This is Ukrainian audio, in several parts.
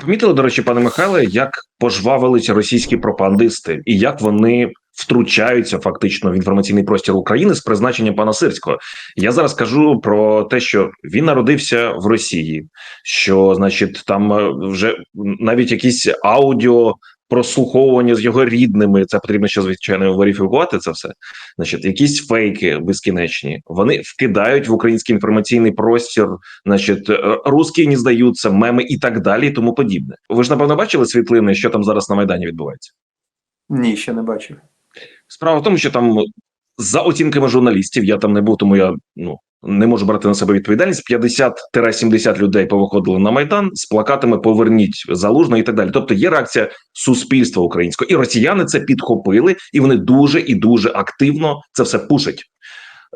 Помітили, до речі, пане Михайле, як пожвавилися російські пропагандисти і як вони втручаються фактично в інформаційний простір України з призначенням пана Сирського. Я зараз кажу про те, що він народився в Росії, що значить там е, вже навіть якісь аудіо. Прослуховування з його рідними, це потрібно ще звичайно верифікувати це все. Значить, якісь фейки безкінечні. Вони вкидають в український інформаційний простір, значить, е, русські не здаються, меми і так далі, і тому подібне. Ви ж напевно бачили світлини, що там зараз на майдані відбувається? Ні, ще не бачив. Справа в тому, що там за оцінками журналістів, я там не був, тому я ну не можу брати на себе відповідальність. 50-70 людей повиходили на майдан з плакатами Поверніть залужно і так далі. Тобто є реакція суспільства українського, і росіяни це підхопили, і вони дуже і дуже активно це все пушать.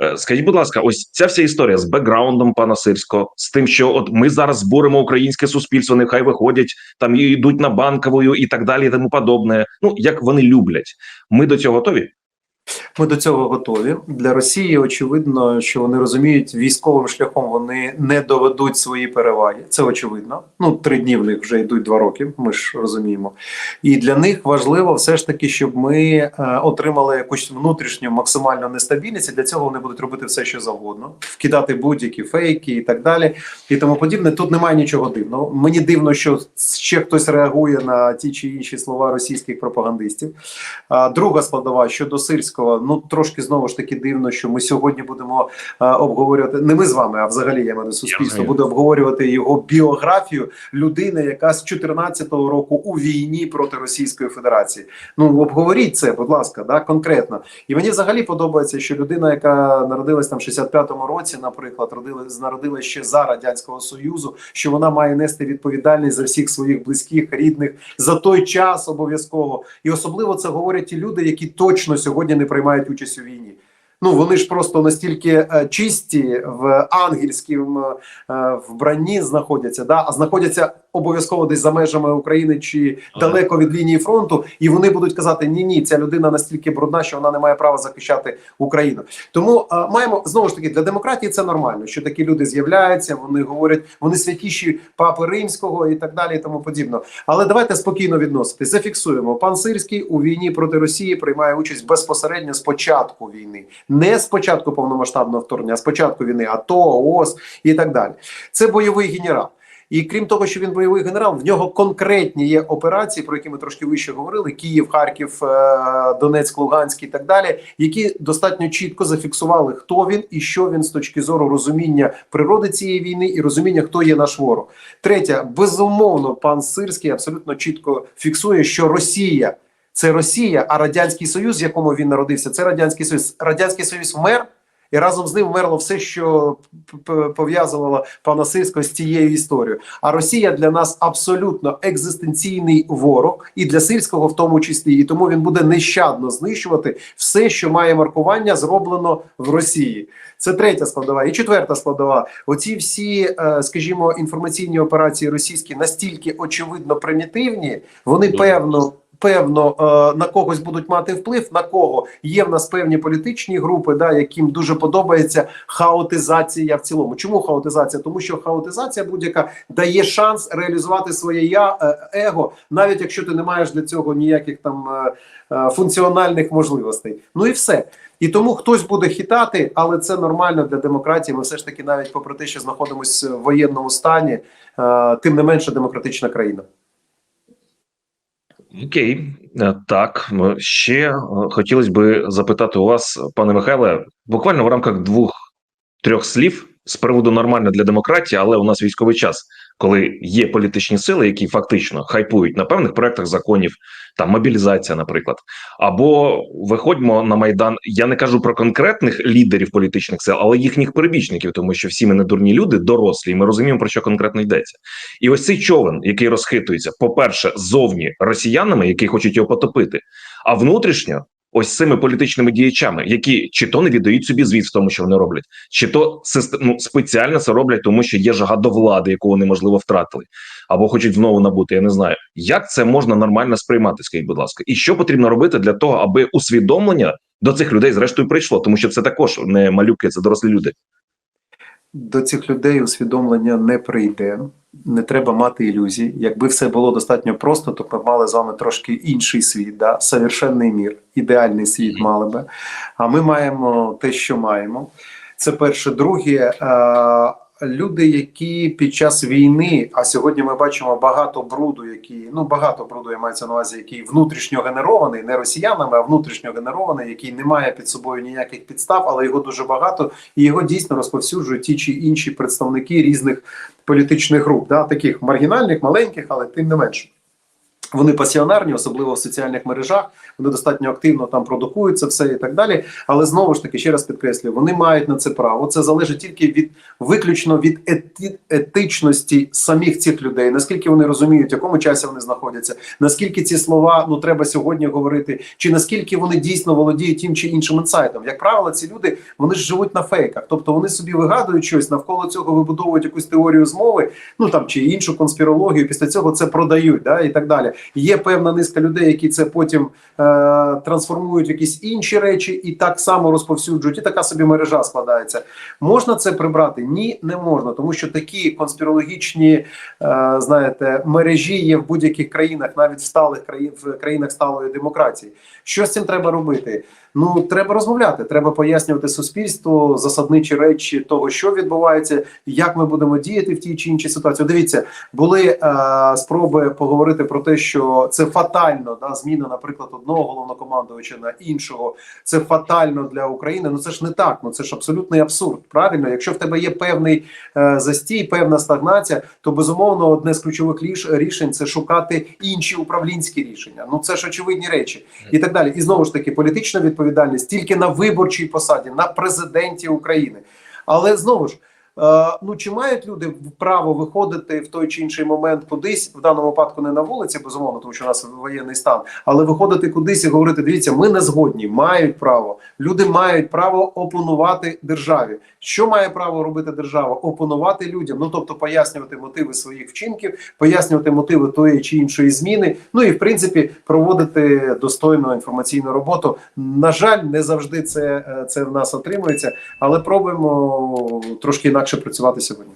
Е, Скажіть, будь ласка, ось ця вся історія з бекграундом пана Сирського, з тим, що от ми зараз збуримо українське суспільство, нехай виходять там і йдуть на банковою і так далі, і тому подобне. Ну як вони люблять. Ми до цього готові. Ми до цього готові. Для Росії очевидно, що вони розуміють, військовим шляхом вони не доведуть свої переваги. Це очевидно. Ну три дні в них вже йдуть два роки. Ми ж розуміємо. І для них важливо все ж таки, щоб ми е, отримали якусь внутрішню максимальну нестабільність. Для цього вони будуть робити все, що завгодно, вкидати будь-які фейки і так далі, і тому подібне. Тут немає нічого дивного. Мені дивно, що ще хтось реагує на ті чи інші слова російських пропагандистів. А друга складова щодо сирського, ну трошки знову ж таки дивно, що ми сьогодні будемо а, обговорювати не ми з вами, а взагалі я маю суспільство буде обговорювати його біографію людини, яка з 14-го року у війні проти Російської Федерації. Ну обговоріть це, будь ласка, да конкретно. І мені взагалі подобається, що людина, яка народилась там в 65-му році, наприклад, родилась народилась ще за радянського союзу, що вона має нести відповідальність за всіх своїх близьких, рідних за той час обов'язково. І особливо це говорять ті люди, які точно сьогодні не приймають участь у війні. Ну вони ж просто настільки е, чисті в ангельському е, вбранні знаходяться, да, а знаходяться обов'язково десь за межами України чи далеко від лінії фронту, і вони будуть казати: ні, ні, ця людина настільки брудна, що вона не має права захищати Україну. Тому е, маємо знову ж таки для демократії це нормально, що такі люди з'являються, вони говорять, вони святіші папи римського і так далі, і тому подібно. Але давайте спокійно відноситись. Зафіксуємо. Пан Сирський у війні проти Росії приймає участь безпосередньо з початку війни, не з початку повномасштабного вторгнення, а з початку війни, АТО, ООС і так далі. Це бойовий генерал. І крім того, що він бойовий генерал, в нього конкретні є операції, про які ми трошки вище говорили: Київ, Харків, е, Донецьк, Луганськ і так далі, які достатньо чітко зафіксували, хто він і що він з точки зору розуміння природи цієї війни і розуміння, хто є наш ворог. Третє, безумовно, пан Сирський абсолютно чітко фіксує, що Росія це Росія, а радянський Союз, в якому він народився, це радянський Союз. Радянський Союз вмер. І разом з ним вмерло все, що пов'язувало пана Сирського з цією історією. А Росія для нас абсолютно екзистенційний ворог, і для Сирського в тому числі. І тому він буде нещадно знищувати все, що має маркування, зроблено в Росії. Це третя складова. І четверта складова. Оці всі, е, скажімо, інформаційні операції російські настільки очевидно примітивні, вони певно. Певно, е, на когось будуть мати вплив, на кого є в нас певні політичні групи, да, яким дуже подобається хаотизація в цілому. Чому хаотизація? Тому що хаотизація будь-яка дає шанс реалізувати своє я е, его, навіть якщо ти не маєш для цього ніяких там е, функціональних можливостей. Ну і все. І тому хтось буде хитати, але це нормально для демократії. Ми все ж таки, навіть попри те, що знаходимося в воєнному стані, тим не менше демократична країна. Окей, Е, так ще е, хотілося би запитати у вас, пане Михайле, буквально в рамках двох-трьох слів з приводу нормально для демократії, але у нас військовий час, коли є політичні сили, які фактично хайпують на певних проектах законів, там мобілізація, наприклад, або виходьмо на майдан. Я не кажу про конкретних лідерів політичних сил, але їхніх перебічників, тому що всі ми не дурні люди, дорослі, і ми розуміємо про що конкретно йдеться. І ось цей човен, який розхитується, по-перше, ззовні росіянами, які хочуть його потопити, а внутрішньо. Ось цими політичними діячами, які чи то не віддають собі звіт в тому, що вони роблять, чи то ну, спеціально це роблять, тому що є жага до влади, яку вони можливо втратили, або хочуть знову набути. Я не знаю, як це можна нормально сприймати. Скажіть, будь ласка, і що потрібно робити для того, аби усвідомлення до цих людей зрештою прийшло, тому що це також не малюки, це дорослі люди. До цих людей усвідомлення не прийде. Не треба мати ілюзій. Якби все було достатньо просто, то ми мали з вами трошки інший світ, да? совершенний мір, ідеальний світ мали би. А ми маємо те, що маємо. Це перше. Друге, е, люди, які під час війни, а сьогодні ми бачимо багато бруду, який ну багато бруду, я мається на увазі, який внутрішньо генерований, не росіянами, а внутрішньо генерований, який не має під собою ніяких підстав, але його дуже багато, і його дійсно розповсюджують ті чи інші представники різних політичних груп, да, таких маргінальних, маленьких, але тим не менше. Вони пасіонарні, особливо в соціальних мережах. Вони достатньо активно там продукують це все і так далі. Але знову ж таки, ще раз підкреслюю, вони мають на це право. Це залежить тільки від виключно від ети, етичності самих цих людей, наскільки вони розуміють, в якому часі вони знаходяться, наскільки ці слова ну треба сьогодні говорити, чи наскільки вони дійсно володіють тим чи іншим інсайтом. Як правило, ці люди вони ж живуть на фейках, тобто вони собі вигадують щось навколо цього вибудовують якусь теорію змови, ну там чи іншу конспірологію. Після цього це продають, да і так далі. Є певна низка людей, які це потім е, трансформують в якісь інші речі і так само розповсюджують. І така собі мережа складається. Можна це прибрати? Ні, не можна, тому що такі конспірологічні е, знаєте мережі є в будь-яких країнах, навіть в сталих країн в країнах сталої демократії. Що з цим треба робити? Ну треба розмовляти, треба пояснювати суспільству засадничі речі того, що відбувається, як ми будемо діяти в тій чи іншій ситуації. Дивіться, були е, спроби поговорити про те, що це фатально да, зміна, наприклад, одного головнокомандувача на іншого. Це фатально для України. Ну це ж не так. Ну це ж абсолютний абсурд. Правильно, якщо в тебе є певний е, застій, певна стагнація, то безумовно одне з ключових ліш, рішень це шукати інші управлінські рішення. Ну це ж очевидні речі, і так далі. І знову ж таки, політична відповідальність тільки на виборчій посаді, на президенті України. Але знову ж. Е, Ну, чи мають люди право виходити в той чи інший момент кудись, в даному випадку не на вулиці, безумовно, тому що у нас воєнний стан, але виходити кудись і говорити: дивіться, ми не згодні, мають право. Люди мають право опонувати державі. Що має право робити держава? Опонувати людям. Ну тобто пояснювати мотиви своїх вчинків, пояснювати мотиви тої чи іншої зміни. Ну і в принципі проводити достойну інформаційну роботу. На жаль, не завжди це, е, це в нас отримується, але пробуємо трошки інакше працювати сьогодні.